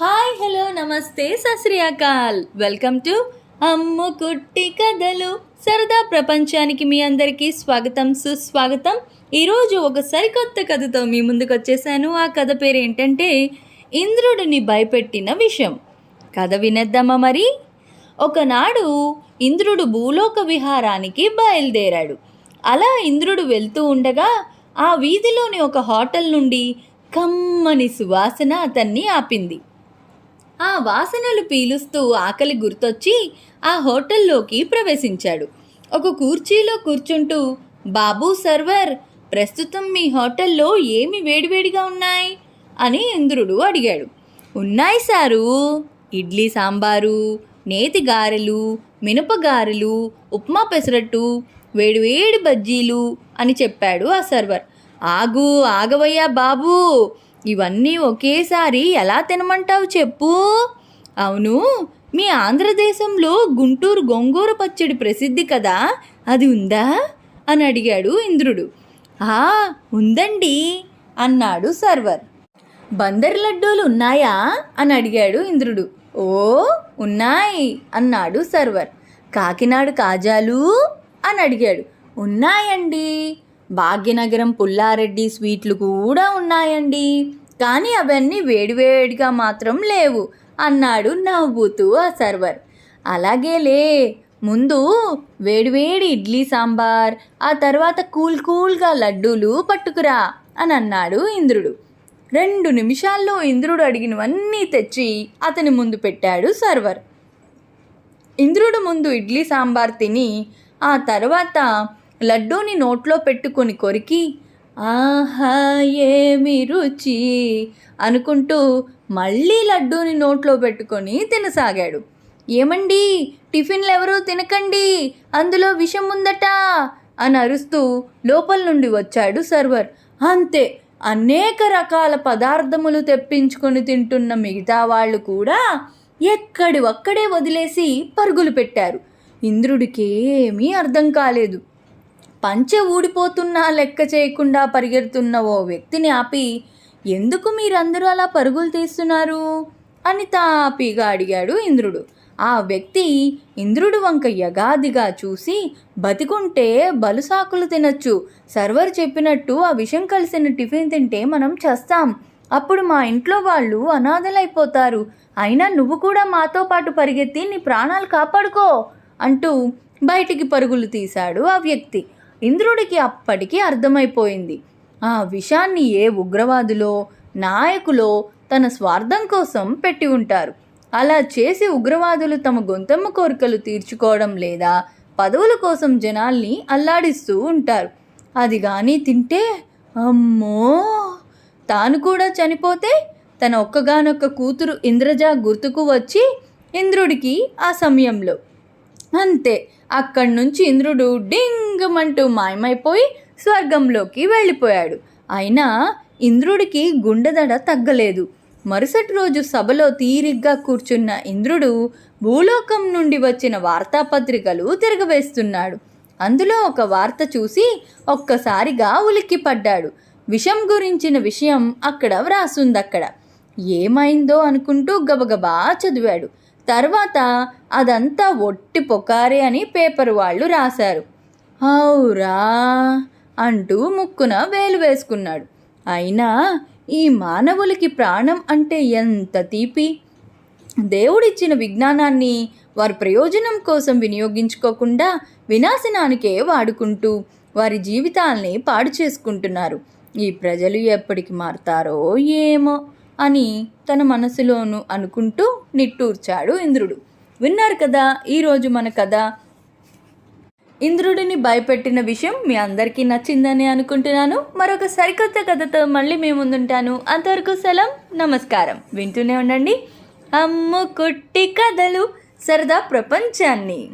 Hi hello నమస్తే సశ్రీయాకాల్ welcome to అమ్ము కుట్టి కథలు. సరదా ప్రపంచానికి మీ అందరికీ స్వాగతం సుస్వాగతం. ఈరోజు ఒక సరికొత్త కథతో మీ ముందుకు వచ్చేసాను ఆ కథ పేరు ఏంటంటే ఇంద్రుడిని భయపెట్టిన విషయం. కథ వినేద్దామా మరి? ఒకనాడు ఇంద్రుడు భూలోక విహారానికి బయలుదేరాడు. అలా ఇంద్రుడు వెళ్తూ ఉండగా ఆ వీధిలోని ఒక హోటల్ నుండి కమ్మని సువాసన అతన్ని ఆపింది. ఆ వాసనలు పీలుస్తూ ఆకలి గుర్తొచ్చి ఆ హోటల్లోకి ప్రవేశించాడు. ఒక కుర్చీలో కూర్చుంటూ బాబు సర్వర్ ప్రస్తుతం మీ హోటల్లో ఏమి వేడివేడిగా ఉన్నాయి? అని ఇంద్రుడు అడిగాడు. ఉన్నాయి సారు ఇడ్లీ సాంబారు నేతి గారెలు మినపగారెలు ఉప్మా పెసరట్టు వేడివేడి బజ్జీలు అని చెప్పాడు ఆ సర్వర్. ఆగు ఆగవయ్యా బాబు ఇవన్నీ ఒకేసారి ఎలా తినమంటావు చెప్పు? అవును మీ ఆంధ్రదేశంలో గుంటూరు గొంగూర పచ్చడి ప్రసిద్ధి కదా అది ఉందా? అని అడిగాడు ఇంద్రుడు. ఆ ఉందండి అన్నాడు సర్వర్. బందర్ లడ్డూలు ఉన్నాయా? అని అడిగాడు ఇంద్రుడు. ఓ ఉన్నాయి అన్నాడు సర్వర్. కాకినాడ కాజాలు? అని అడిగాడు. ఉన్నాయండి భాగ్యనగరం పుల్లారెడ్డి స్వీట్లు కూడా ఉన్నాయండి. కానీ అవన్నీ వేడివేడిగా మాత్రం లేవు అన్నాడు నవ్వుతూ ఆ సర్వర్. అలాగేలే ముందు వేడివేడి ఇడ్లీ సాంబార్ ఆ తర్వాత కూల్ కూల్గా లడ్డూలు పట్టుకురా అని అన్నాడు ఇంద్రుడు. రెండు నిమిషాల్లో ఇంద్రుడు అడిగినవన్నీ తెచ్చి అతని ముందు పెట్టాడు సర్వర్. ఇంద్రుడు ముందు ఇడ్లీ సాంబార్ తిని ఆ తర్వాత లడ్డూని నోట్లో పెట్టుకొని కొరికి ఆహా ఏమి రుచి అనుకుంటూ మళ్ళీ లడ్డూని నోట్లో పెట్టుకొని తినసాగాడు. ఏమండి టిఫిన్లు ఎవరూ తినకండి అందులో విషం ఉందట అని అరుస్తూ లోపల నుండి వచ్చాడు సర్వర్. అంతే అనేక రకాల పదార్థములు తెప్పించుకొని తింటున్న మిగతా వాళ్ళు కూడా ఎక్కడి ఒక్కడే వదిలేసి పరుగులు పెట్టారు. ఇంద్రుడికి ఏమీ అర్థం కాలేదు. పంచె ఊడిపోతున్నా లెక్క చేయకుండా పరిగెడుతున్న ఓ వ్యక్తిని ఆపి ఎందుకు మీరందరూ అలా పరుగులు తీస్తున్నారు? అని తాపీగా అడిగాడు ఇంద్రుడు. ఆ వ్యక్తి ఇంద్రుడు వంక యగాదిగా చూసి బతికుంటే బలుసాకులు తినచ్చు. సర్వర్ చెప్పినట్టు ఆ విషం కలిసిన టిఫిన్ తింటే మనం చేస్తాం. అప్పుడు మా ఇంట్లో వాళ్ళు అనాథలైపోతారు. అయినా నువ్వు కూడా మాతో పాటు పరిగెత్తి నీ ప్రాణాలు కాపాడుకో అంటూ బయటికి పరుగులు తీశాడు ఆ వ్యక్తి. ఇంద్రుడికి అప్పటికి అర్థమైపోయింది. ఆ విషాన్ని ఏ ఉగ్రవాదులో నాయకులో తన స్వార్థం కోసం పెట్టి ఉంటారు. అలా చేసి ఉగ్రవాదులు తమ గొంతమ్మ కోరికలు తీర్చుకోవడం లేదా పదవుల కోసం జనాల్ని అల్లాడిస్తూ ఉంటారు. అది కానీ తింటే అమ్మో! తాను కూడా చనిపోతే తన ఒక్కగానొక్క కూతురు ఇంద్రజ గుర్తుకు వచ్చి ఇంద్రుడికి ఆ సమయంలో అంతే. అక్కడి నుంచి ఇంద్రుడు డింగమంటూ మాయమైపోయి స్వర్గంలోకి వెళ్ళిపోయాడు. అయినా ఇంద్రుడికి గుండెదడ తగ్గలేదు. మరుసటి రోజు సభలో తీరిగ్గా కూర్చున్న ఇంద్రుడు భూలోకం నుండి వచ్చిన వార్తాపత్రికలు తిరగవేస్తున్నాడు. అందులో ఒక వార్త చూసి ఒక్కసారిగా ఉలిక్కిపడ్డాడు. విషం గురించిన విషయం అక్కడ వ్రాసుందక్కడ. ఏమైందో అనుకుంటూ గబగబా చదివాడు. తర్వాత అదంతా ఒట్టి పొకారే అని పేపర్ వాళ్ళు రాశారు. అవురా అంటూ ముక్కున వేలు వేసుకున్నాడు. అయినా ఈ మానవులకి ప్రాణం అంటే ఎంత తీపి? దేవుడిచ్చిన విజ్ఞానాన్ని వారి ప్రయోజనం కోసం వినియోగించుకోకుండా వినాశనానికే వాడుకుంటూ వారి జీవితాల్ని పాడు చేసుకుంటున్నారు. ఈ ప్రజలు ఎప్పటికి మారుతారో ఏమో. అని తన మనసులోను అనుకుంటూ నిట్టూర్చాడు ఇంద్రుడు. విన్నారు కదా ఈరోజు మన కథ? ఇంద్రుడిని భయపెట్టిన విషయం మీ అందరికీ నచ్చిందని అనుకుంటున్నాను. మరొక సరికొత్త కథతో మళ్ళీ మీ ముందుంటాను. అంతవరకు సెలం నమస్కారం. వింటూనే ఉండండి. అమ్ము కుట్టి కథలు సరదా ప్రపంచాన్ని.